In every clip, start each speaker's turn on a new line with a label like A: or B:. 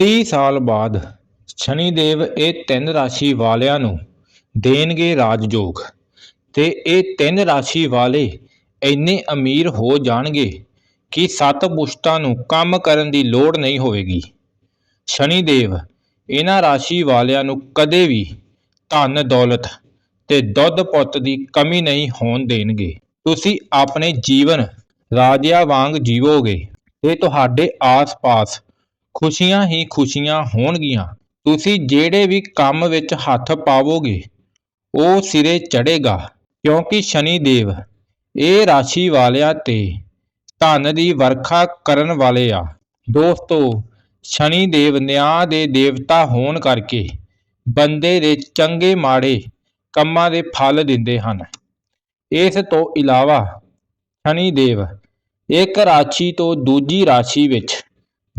A: 30 ਸਾਲ ਬਾਅਦ ਸ਼ਨੀ ਦੇਵ ਇਹ ਤਿੰਨ ਰਾਸ਼ੀ ਵਾਲਿਆਂ ਨੂੰ ਦੇਣਗੇ ਰਾਜਯੋਗ ਤੇ ਇਹ ਤਿੰਨ ਰਾਸ਼ੀ ਵਾਲੇ ਇੰਨੇ ਅਮੀਰ ਹੋ ਜਾਣਗੇ ਕਿ ਸੱਤ ਪੁਸ਼ਤਾਂ ਨੂੰ ਕੰਮ ਕਰਨ ਦੀ ਲੋੜ ਨਹੀਂ ਹੋਵੇਗੀ। ਸ਼ਨੀ ਦੇਵ ਇਹਨਾਂ ਰਾਸ਼ੀ ਵਾਲਿਆਂ ਨੂੰ ਕਦੇ ਵੀ ਧਨ, ਦੌਲਤ ਤੇ ਦੁੱਧ ਪੁੱਤ ਦੀ ਕਮੀ ਨਹੀਂ ਹੋਣ ਦੇਣਗੇ। ਤੁਸੀਂ ਆਪਣੇ ਜੀਵਨ ਰਾਜਿਆਂ ਵਾਂਗ ਜੀਵੋਗੇ ਤੇ ਤੁਹਾਡੇ ਆਸ-ਪਾਸ ਖੁਸ਼ੀਆਂ ਹੀ ਖੁਸ਼ੀਆਂ ਹੋਣਗੀਆਂ। ਤੁਸੀਂ ਜਿਹੜੇ ਵੀ ਕੰਮ ਵਿੱਚ ਹੱਥ ਪਾਵੋਗੇ, ਉਹ ਸਿਰੇ ਚੜੇਗਾ ਕਿਉਂਕਿ ਸ਼ਨੀ ਦੇਵ, ਇਹ ਰਾਸ਼ੀ ਵਾਲਿਆਂ ਤੇ ਧਨ ਦੀ ਵਰਖਾ ਕਰਨ ਵਾਲੇ ਆ। ਦੋਸਤੋ, ਸ਼ਨੀ ਦੇਵ ਨਿਆਂ ਦੇ ਦੇਵਤਾ ਹੋਣ ਕਰਕੇ ਬੰਦੇ ਦੇ ਚੰਗੇ ਮਾੜੇ ਕੰਮਾਂ ਦੇ ਫਲ ਦਿੰਦੇ ਹਨ। ਇਸ ਤੋਂ ਇਲਾਵਾ ਸ਼ਨੀ ਦੇਵ, ਇੱਕ ਰਾਸ਼ੀ ਤੋਂ ਦੂਜੀ ਰਾਸ਼ੀ ਵਿੱਚ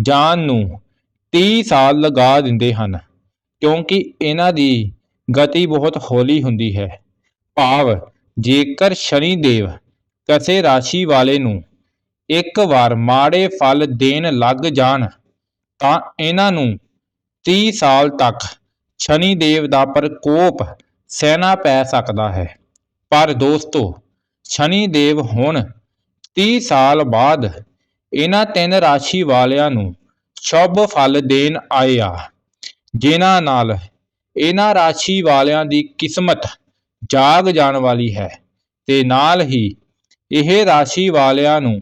A: ਜਾਣ ਨੂੰ 30 ਸਾਲ ਲਗਾ ਦਿੰਦੇ ਹਨ, ਕਿਉਂਕਿ ਇਹਨਾਂ ਦੀ ਗਤੀ ਬਹੁਤ ਹੌਲੀ ਹੁੰਦੀ ਹੈ। ਭਾਵ, ਜੇਕਰ ਸ਼ਨੀ ਦੇਵ ਕਿਸੇ ਰਾਸ਼ੀ ਵਾਲੇ ਨੂੰ ਇੱਕ ਵਾਰ ਮਾੜੇ ਫਲ ਦੇਣ ਲੱਗ ਜਾਣ, ਤਾਂ ਇਹਨਾਂ ਨੂੰ 30 ਸਾਲ ਤੱਕ ਸ਼ਨੀ ਦੇਵ ਦਾ ਪ੍ਰਕੋਪ ਸਹਿਣਾ ਪੈ ਸਕਦਾ ਹੈ। ਪਰ ਦੋਸਤੋ ਸ਼ਨੀ ਦੇਵ ਹੁਣ 30 ਸਾਲ ਬਾਅਦ ਇਹਨਾਂ ਤਿੰਨ ਰਾਸ਼ੀ ਵਾਲਿਆਂ ਨੂੰ ਸ਼ੁਭ ਫਲ ਦੇਣ ਆਏ ਆ। ਜਿਨ੍ਹਾਂ ਨਾਲ ਇਹਨਾਂ ਰਾਸ਼ੀ ਵਾਲਿਆਂ ਦੀ ਕਿਸਮਤ ਜਾਗ ਜਾਣ ਵਾਲੀ ਹੈ ਤੇ ਨਾਲ ਹੀ ਇਹ ਰਾਸ਼ੀ ਵਾਲਿਆਂ ਨੂੰ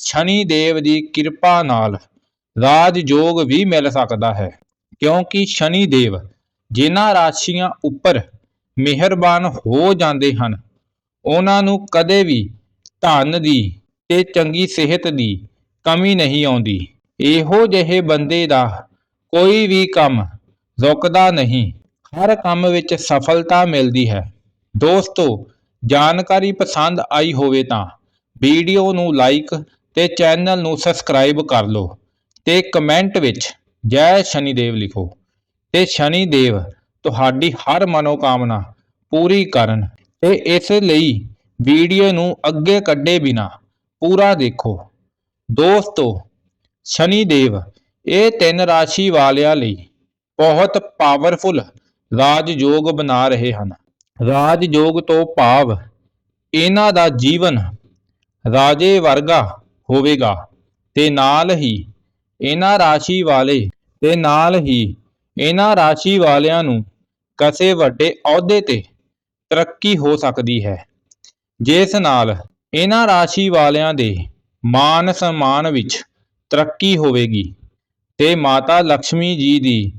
A: ਸ਼ਨੀ ਦੇਵ ਦੀ ਕਿਰਪਾ ਨਾਲ ਰਾਜਯੋਗ ਵੀ ਮਿਲ ਸਕਦਾ ਹੈ। ਕਿਉਂਕਿ ਸ਼ਨੀ ਦੇਵ ਜਿਨ੍ਹਾਂ ਰਾਸ਼ੀਆਂ ਉੱਪਰ ਮਿਹਰਬਾਨ ਹੋ ਜਾਂਦੇ ਹਨ, ਉਹਨਾਂ ਨੂੰ ਕਦੇ ਵੀ ਧਨ ਦੀ ਤੇ ਚੰਗੀ ਸਿਹਤ ਦੀ ਕਮੀ ਨਹੀਂ ਆਉਂਦੀ। ਇਹੋ ਜਿਹੇ ਬੰਦੇ ਦਾ ਕੋਈ ਵੀ ਕੰਮ ਰੁਕਦਾ ਨਹੀਂ। ਹਰ ਕੰਮ ਵਿੱਚ ਸਫਲਤਾ ਮਿਲਦੀ ਹੈ। ਦੋਸਤੋ, ਜਾਣਕਾਰੀ ਪਸੰਦ ਆਈ ਹੋਵੇ ਤਾਂ ਵੀਡੀਓ ਨੂੰ ਲਾਈਕ ਤੇ ਚੈਨਲ ਨੂੰ ਸਬਸਕ੍ਰਾਈਬ ਕਰ ਲਓ ਤੇ ਕਮੈਂਟ ਵਿੱਚ ਜੈ ਸ਼ਨੀ ਦੇਵ ਲਿਖੋ। ਤੇ ਸ਼ਨੀ ਦੇਵ ਤੁਹਾਡੀ ਹਰ ਮਨੋਕਾਮਨਾ ਪੂਰੀ ਕਰਨ ਤੇ ਇਸ ਲਈ ਵੀਡੀਓ ਨੂੰ ਅੱਗੇ ਕੱਢੇ ਬਿਨਾ ਪੂਰਾ ਦੇਖੋ। ਦੋਸਤੋ ਸ਼ਨੀ ਦੇਵ ਇਹ ਤਿੰਨ ਰਾਸ਼ੀ ਵਾਲਿਆਂ ਲਈ ਬਹੁਤ ਪਾਵਰਫੁਲ ਰਾਜਯੋਗ ਬਣਾ ਰਹੇ ਹਨ। ਰਾਜਯੋਗ ਤੋਂ ਭਾਵ ਇਹਨਾਂ ਦਾ ਜੀਵਨ ਰਾਜੇ ਵਰਗਾ ਹੋਵੇਗਾ ਤੇ ਨਾਲ ਹੀ ਇਹਨਾਂ ਰਾਸ਼ੀ ਵਾਲੇ ਤੇ ਨਾਲ ਹੀ ਇਹਨਾਂ ਰਾਸ਼ੀ ਵਾਲਿਆਂ ਨੂੰ ਕਿਸੇ ਵੱਡੇ ਅਹੁਦੇ ਤੇ ਤਰੱਕੀ ਹੋ ਸਕਦੀ ਹੈ। ਜਿਸ ਨਾਲ ਇਹਨਾਂ ਰਾਸ਼ੀ ਵਾਲਿਆਂ ਦੇ ਮਾਨ ਸਨਮਾਨ ਵਿੱਚ ਤਰੱਕੀ ਹੋਵੇਗੀ। ਤੇ ਮਾਤਾ ਲక్ష్ਮੀ ਜੀ ਦੀ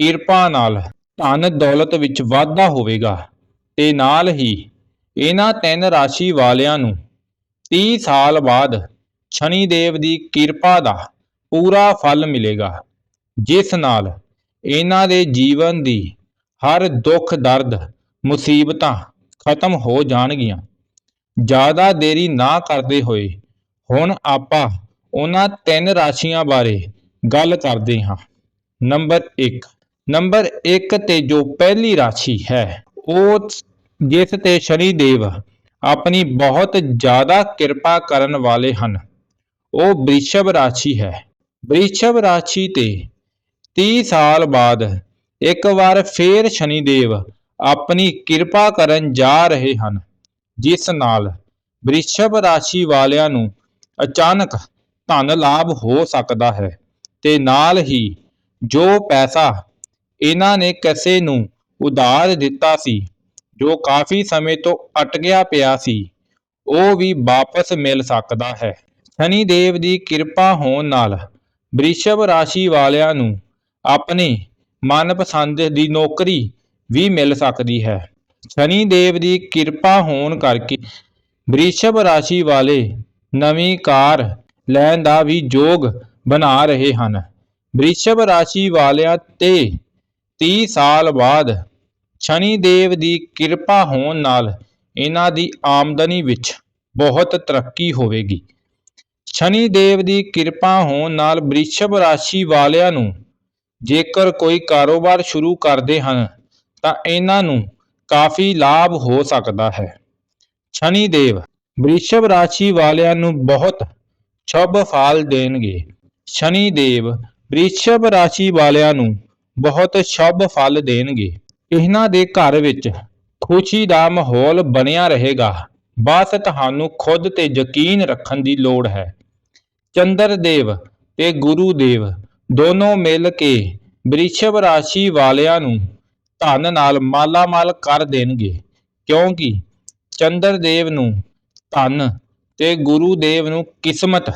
A: ਕਿਰਪਾ ਨਾਲ ਧਨ ਦੌਲਤ ਵਿੱਚ ਵਾਧਾ ਹੋਵੇਗਾ। ਤੇ ਨਾਲ ਹੀ ਇਹਨਾਂ ਤਿੰਨ ਰਾਸ਼ੀ ਵਾਲਿਆਂ ਨੂੰ 30 ਸਾਲ ਬਾਅਦ ਸ਼ਨੀ ਦੇਵ ਦੀ ਕਿਰਪਾ ਦਾ ਪੂਰਾ ਫਲ ਮਿਲੇਗਾ। ਜਿਸ ਨਾਲ ਇਹਨਾਂ ਦੇ ਜੀਵਨ ਦੀ ਹਰ ਦੁੱਖ, ਦਰਦ, ਮੁਸੀਬਤਾਂ ਖਤਮ ਹੋ ਜਾਣਗੀਆਂ। ਜ਼ਿਆਦਾ ਦੇਰੀ ਨਾ ਕਰਦੇ ਹੋਏ ਹੁਣ ਆਪਾਂ ਉਹਨਾਂ ਤਿੰਨ ਰਾਸ਼ੀਆਂ ਬਾਰੇ ਗੱਲ ਕਰਦੇ ਹਾਂ। ਨੰਬਰ 1 ਨੰਬਰ 1 ਤੇ ਜੋ ਪਹਿਲੀ ਰਾਸ਼ੀ ਹੈ, ਉਹ ਜਿਸ ਤੇ ਸ਼ਨੀ ਦੇਵ ਆਪਣੀ ਬਹੁਤ ਜ਼ਿਆਦਾ ਕਿਰਪਾ ਕਰਨ ਵਾਲੇ ਹਨ, ਉਹ ਬ੍ਰਿਸ਼ਭ ਰਾਸ਼ੀ ਹੈ। ਬ੍ਰਿਸ਼ਭ ਰਾਸ਼ੀ ਤੇ 30 ਸਾਲ ਬਾਅਦ ਇੱਕ ਵਾਰ ਫੇਰ ਸ਼ਨੀ ਦੇਵ ਆਪਣੀ ਕਿਰਪਾ ਕਰਨ ਜਾ ਰਹੇ ਹਨ, ਜਿਸ ਨਾਲ ਬ੍ਰਿਸ਼ਭ ਰਾਸ਼ੀ ਵਾਲਿਆਂ ਨੂੰ ਅਚਾਨਕ ਧਨ ਲਾਭ ਹੋ ਸਕਦਾ ਹੈ। ਤੇ ਨਾਲ ਹੀ ਜੋ ਪੈਸਾ ਇਹਨਾਂ ਨੇ ਕਿਸੇ ਨੂੰ ਉਧਾਰ ਦਿੱਤਾ ਸੀ, ਜੋ ਕਾਫੀ ਸਮੇਂ ਤੋਂ ਅਟਕਿਆ ਪਿਆ ਸੀ, ਉਹ ਵੀ ਵਾਪਸ ਮਿਲ ਸਕਦਾ ਹੈ। ਸ਼ਨੀ ਦੇਵ ਦੀ ਕਿਰਪਾ ਹੋਣ ਨਾਲ ਵ੍ਰਿਸ਼ਭ ਰਾਸ਼ੀ ਵਾਲਿਆਂ ਨੂੰ ਆਪਣੇ ਮਨਪਸੰਦ ਦੀ ਨੌਕਰੀ ਵੀ ਮਿਲ ਸਕਦੀ ਹੈ। ਸ਼ਨੀ ਦੇਵ ਦੀ ਕਿਰਪਾ ਹੋਣ ਕਰਕੇ ਵ੍ਰਿਸ਼ਭ ਰਾਸ਼ੀ ਵਾਲੇ ਨਵੀਂ ਕਾਰ ਲੈਣ ਦਾ ਵੀ ਯੋਗ ਬਣਾ ਰਹੇ ਹਨ। ਵ੍ਰਿਸ਼ਭ ਰਾਸ਼ੀ ਵਾਲਿਆਂ ਤੇ 30 ਸਾਲ ਬਾਅਦ ਸ਼ਨੀ ਦੇਵ ਦੀ ਕਿਰਪਾ ਹੋਣ ਨਾਲ ਇਹਨਾਂ ਦੀ ਆਮਦਨੀ ਵਿੱਚ ਬਹੁਤ ਤਰੱਕੀ ਹੋਵੇਗੀ। ਸ਼ਨੀ ਦੇਵ ਦੀ ਕਿਰਪਾ ਹੋਣ ਨਾਲ ਵ੍ਰਿਸ਼ਭ ਰਾਸ਼ੀ ਵਾਲਿਆਂ ਨੂੰ ਜੇਕਰ ਕੋਈ ਕਾਰੋਬਾਰ ਸ਼ੁਰੂ ਕਰਦੇ ਹਨ, ਤਾਂ ਇਹਨਾਂ ਨੂੰ ਕਾਫੀ ਲਾਭ ਹੋ ਸਕਦਾ ਹੈ। ਸ਼ਨੀ ਦੇਵ, ਬ੍ਰਿਸ਼ਭ ਰਾਸ਼ੀ ਵਾਲਿਆਂ ਨੂੰ ਬਹੁਤ ਸ਼ੁਭ ਫਲ ਦੇਣਗੇ। ਸ਼ਨੀ ਦੇਵ ਵ੍ਰਿਸ਼ਭ ਰਾਸ਼ੀ ਵਾਲਿਆਂ ਨੂੰ ਬਹੁਤ ਸ਼ੁਭ ਫਲ ਦੇਣਗੇ। ਇਹਨਾਂ ਦੇ ਘਰ ਵਿੱਚ ਖੁਸ਼ੀ ਦਾ ਮਾਹੌਲ ਬਣਿਆ ਰਹੇਗਾ। ਬਸ ਤੁਹਾਨੂੰ ਖੁਦ ਤੇ ਯਕੀਨ ਰੱਖਣ ਦੀ ਲੋੜ ਹੈ। ਚੰਦਰ ਦੇਵ ਤੇ ਗੁਰੂ ਦੇਵ ਦੋਨੋਂ ਮਿਲ ਕੇ ਵ੍ਰਿਸ਼ਭ ਰਾਸ਼ੀ ਵਾਲਿਆਂ ਨੂੰ ਧਨ ਨਾਲ ਮਾਲਾਮਾਲ ਕਰ ਦੇਣਗੇ। ਕਿਉਂਕਿ ਚੰਦਰ ਦੇਵ ਨੂੰ ਧਨ ਤੇ ਗੁਰੂ ਦੇਵ ਨੂੰ ਕਿਸਮਤ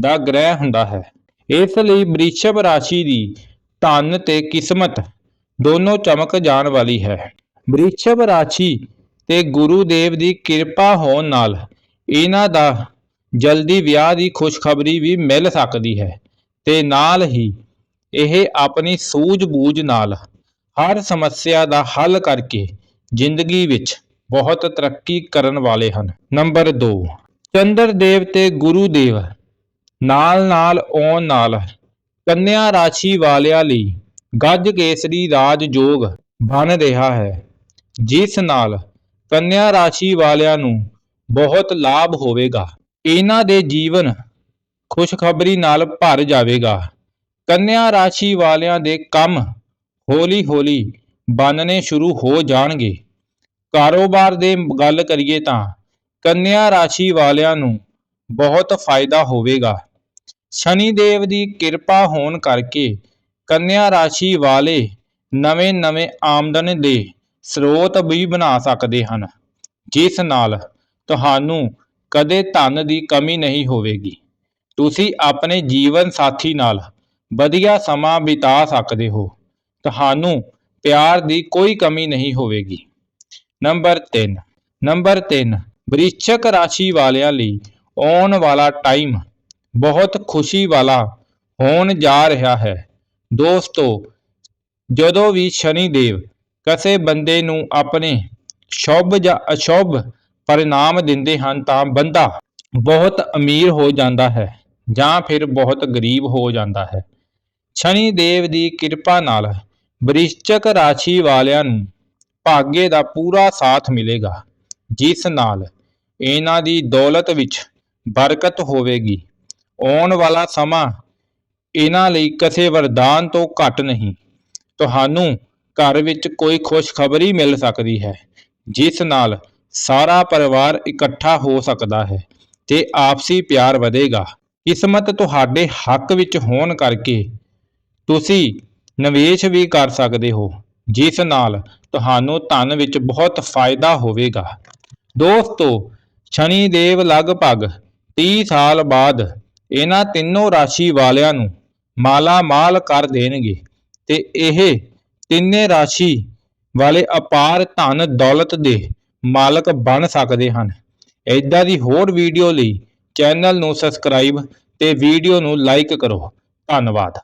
A: ਦਾ ਗ੍ਰਹਿ ਹੁੰਦਾ ਹੈ। ਇਸ ਲਈ ਵ੍ਰਿਸ਼ਭ ਰਾਸ਼ੀ ਦੀ ਧਨ ਤੇ ਕਿਸਮਤ ਦੋਨੋਂ ਚਮਕ ਜਾਣ ਵਾਲੀ ਹੈ। ਵ੍ਰਿਸ਼ਭ ਰਾਸ਼ੀ ਤੇ ਗੁਰੂ ਦੇਵ ਦੀ ਕਿਰਪਾ ਹੋਣ ਨਾਲ ਇਹਨਾਂ ਦਾ ਜਲਦੀ ਵਿਆਹ ਦੀ ਖੁਸ਼ਖਬਰੀ ਵੀ ਮਿਲ ਸਕਦੀ ਹੈ ਤੇ ਨਾਲ ਹੀ ਇਹ ਆਪਣੀ ਸੂਝ-ਬੂਝ ਨਾਲ ਹਰ ਸਮੱਸਿਆ ਦਾ ਹੱਲ ਕਰਕੇ ਜ਼ਿੰਦਗੀ ਵਿੱਚ ਬਹੁਤ ਤਰੱਕੀ ਕਰਨ ਵਾਲੇ ਹਨ। ਨੰਬਰ 2 ਚੰਦਰ ਦੇਵ ਤੇ ਗੁਰੂ ਦੇਵ ਨਾਲ ਨਾਲ ਆਉਣ ਨਾਲ ਕੰਨਿਆ ਰਾਸ਼ੀ ਵਾਲਿਆਂ ਲਈ ਗੱਜ ਕੇਸਰੀ ਰਾਜ ਯੋਗ ਬਣ ਰਿਹਾ ਹੈ। ਜਿਸ ਨਾਲ ਕੰਨਿਆ ਰਾਸ਼ੀ ਵਾਲਿਆਂ ਨੂੰ ਬਹੁਤ ਲਾਭ ਹੋਵੇਗਾ। ਇਹਨਾਂ ਦੇ ਜੀਵਨ ਖੁਸ਼ਖਬਰੀ ਨਾਲ ਭਰ ਜਾਵੇਗਾ। ਕੰਨਿਆ ਰਾਸ਼ੀ ਵਾਲਿਆਂ ਦੇ ਕੰਮ ਹੌਲੀ-ਹੌਲੀ ਬਣਨੇ ਸ਼ੁਰੂ ਹੋ ਜਾਣਗੇ। ਕਾਰੋਬਾਰ ਦੇ ਗੱਲ ਕਰੀਏ ਤਾਂ ਕੰਨਿਆ ਰਾਸ਼ੀ ਵਾਲਿਆਂ ਨੂੰ ਬਹੁਤ ਫਾਇਦਾ ਹੋਵੇਗਾ। ਸ਼ਨੀ ਦੇਵ ਦੀ ਕਿਰਪਾ ਹੋਣ ਕਰਕੇ ਕੰਨਿਆ ਰਾਸ਼ੀ ਵਾਲੇ ਨਵੇਂ-ਨਵੇਂ ਆਮਦਨ ਦੇ ਸਰੋਤ ਵੀ ਬਣਾ ਸਕਦੇ ਹਨ, ਜਿਸ ਨਾਲ ਤੁਹਾਨੂੰ ਕਦੇ ਧਨ ਦੀ ਕਮੀ ਨਹੀਂ ਹੋਵੇਗੀ। ਤੁਸੀਂ ਆਪਣੇ ਜੀਵਨ ਸਾਥੀ ਨਾਲ ਵਧੀਆ ਸਮਾਂ ਬਿਤਾ ਸਕਦੇ ਹੋ। ਤੁਹਾਨੂੰ ਪਿਆਰ ਦੀ ਕੋਈ ਕਮੀ ਨਹੀਂ ਹੋਵੇਗੀ। ਨੰਬਰ 3 ਨੰਬਰ 3 ਵ੍ਰਿਸ਼ਚਕ ਰਾਸ਼ੀ ਵਾਲਿਆਂ ਲਈ ਆਉਣ ਵਾਲਾ ਟਾਈਮ ਬਹੁਤ ਖੁਸ਼ੀ ਵਾਲਾ ਹੋਣ ਜਾ ਰਿਹਾ ਹੈ। ਦੋਸਤੋ, ਜਦੋਂ ਵੀ ਸ਼ਨੀ ਦੇਵ ਕਿਸੇ ਬੰਦੇ ਨੂੰ ਆਪਣੇ ਸ਼ੁਭ ਜਾਂ ਅਸ਼ੁਭ ਪਰਿਣਾਮ ਦਿੰਦੇ ਹਨ ਤਾਂ ਬੰਦਾ ਬਹੁਤ ਅਮੀਰ ਹੋ ਜਾਂਦਾ ਹੈ ਜਾਂ ਫਿਰ ਬਹੁਤ ਗਰੀਬ ਹੋ ਜਾਂਦਾ ਹੈ। ਸ਼ਨੀ ਦੇਵ ਦੀ ਕਿਰਪਾ ਨਾਲ ਵ੍ਰਿਸ਼ਚਕ ਰਾਸ਼ੀ ਵਾਲਿਆਂ ਨੂੰ ਭਾਗੇ ਦਾ ਪੂਰਾ ਸਾਥ ਮਿਲੇਗਾ, ਜਿਸ ਨਾਲ ਇਹਨਾਂ ਦੀ ਦੌਲਤ ਵਿੱਚ ਬਰਕਤ ਹੋਵੇਗੀ। ਆਉਣ ਵਾਲਾ ਸਮਾਂ ਇਹਨਾਂ ਲਈ ਕਿਸੇ ਵਰਦਾਨ ਤੋਂ ਘੱਟ ਨਹੀਂ। ਤੁਹਾਨੂੰ ਘਰ ਵਿੱਚ ਕੋਈ ਖੁਸ਼ਖਬਰੀ ਮਿਲ ਸਕਦੀ ਹੈ, ਜਿਸ ਨਾਲ ਸਾਰਾ ਪਰਿਵਾਰ ਇਕੱਠਾ ਹੋ ਸਕਦਾ ਹੈ ਤੇ ਆਪਸੀ ਪਿਆਰ ਵਧੇਗਾ। ਕਿਸਮਤ ਤੁਹਾਡੇ ਹੱਕ ਵਿੱਚ ਹੋਣ ਕਰਕੇ ਤੁਸੀਂ ਨਿਵੇਸ਼ ਵੀ ਕਰ ਸਕਦੇ ਹੋ, ਜਿਸ ਨਾਲ ਤੁਹਾਨੂੰ ਧਨ ਵਿੱਚ ਬਹੁਤ ਫਾਇਦਾ ਹੋਵੇਗਾ। ਦੋਸਤੋ ਸ਼ਨੀ ਦੇਵ ਲਗਭਗ 30 ਸਾਲ ਬਾਅਦ ਇਹਨਾਂ ਤਿੰਨੋਂ ਰਾਸ਼ੀ ਵਾਲਿਆਂ ਨੂੰ ਮਾਲਾ ਮਾਲ ਕਰ ਦੇਣਗੇ। ਤੇ ਇਹ ਤਿੰਨੇ ਰਾਸ਼ੀ ਵਾਲੇ ਅਪਾਰ ਧਨ ਦੌਲਤ ਦੇ ਮਾਲਕ ਬਣ ਸਕਦੇ ਹਨ। ਇਦਾਂ ਦੀ ਹੋਰ ਵੀਡੀਓ ਲਈ ਚੈਨਲ ਨੂੰ ਸਬਸਕ੍ਰਾਈਬ ਤੇ ਵੀਡੀਓ ਨੂੰ ਲਾਈਕ ਕਰੋ। ਧੰਨਵਾਦ।